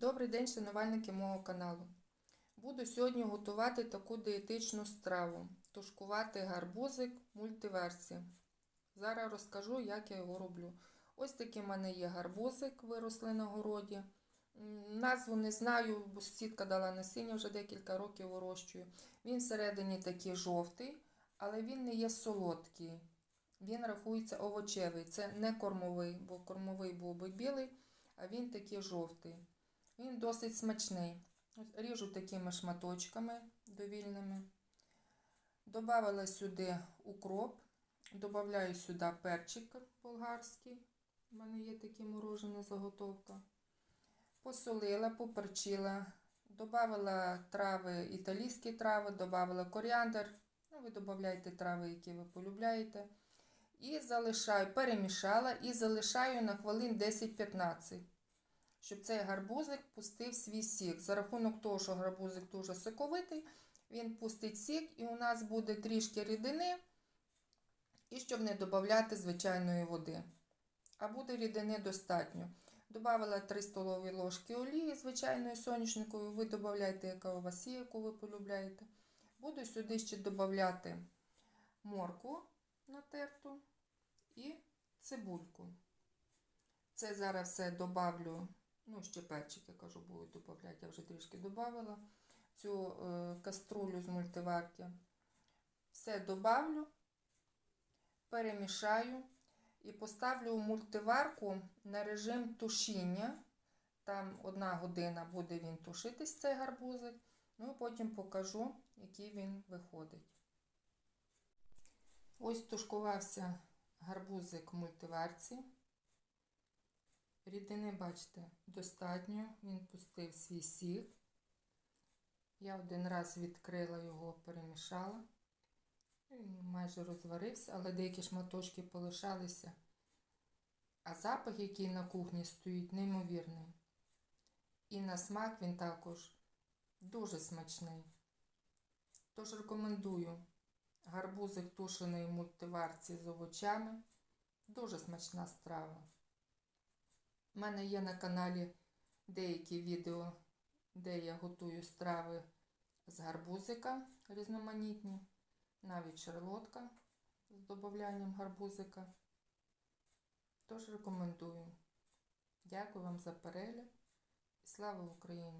Добрий день, шанувальники мого каналу. Буду сьогодні готувати таку диетичну страву тушкувати гарбузик мультиверсія. Зараз розкажу, як я його роблю. Ось такий в мене є гарбузик, виросли на городі. Назву не знаю, бо сітка дала насіння, вже декілька років вирощую. Він всередині такий жовтий, але він не є солодкий. Він рахується овочевий. Це не кормовий, бо кормовий був би білий, а він такий жовтий. Він досить смачний. Ріжу такими шматочками довільними. Добавила сюди укроп, додаю сюди перчик болгарський. У мене є така морожена заготовка. Посолила, поперчила, додавала трави, італійські трави, додавала коріандр. Ну, ви додаєте трави, які ви полюбляєте. І залишаю, перемішала і залишаю на хвилин 10-15 щоб цей гарбузик пустив свій сік. За рахунок того, що гарбузик дуже соковитий, він пустить сік, і у нас буде трішки рідини, і щоб не додати звичайної води. А буде рідини достатньо. Добавила 3 столові ложки олії, звичайної соняшникової. Ви додаєте, яка у вас є, яку ви полюбляєте. Буду сюди ще додати морку натерту і цибульку. Це зараз все добавлю Ну, ще перчик, я кажу, буду додати, я вже трішки додавала цю е, каструлю з мультиварки. Все добавлю, перемішаю і поставлю в мультиварку на режим тушіння. Там одна година буде він тушитись, цей гарбузик. Ну і потім покажу, який він виходить. Ось тушкувався гарбузик в мультиварці. Рідини, бачите, достатньо, він пустив свій сік. Я один раз відкрила його, перемішала. Майже розварився, але деякі шматочки полишалися. А запах, який на кухні стоїть, неймовірний. І на смак він також дуже смачний. Тож рекомендую гарбузик тушений в мультиварці з овочами. Дуже смачна страва. У мене є на каналі деякі відео, де я готую страви з гарбузика різноманітні, навіть шарлотка з додаванням гарбузика. Тож рекомендую. Дякую вам за перегляд і слава Україні!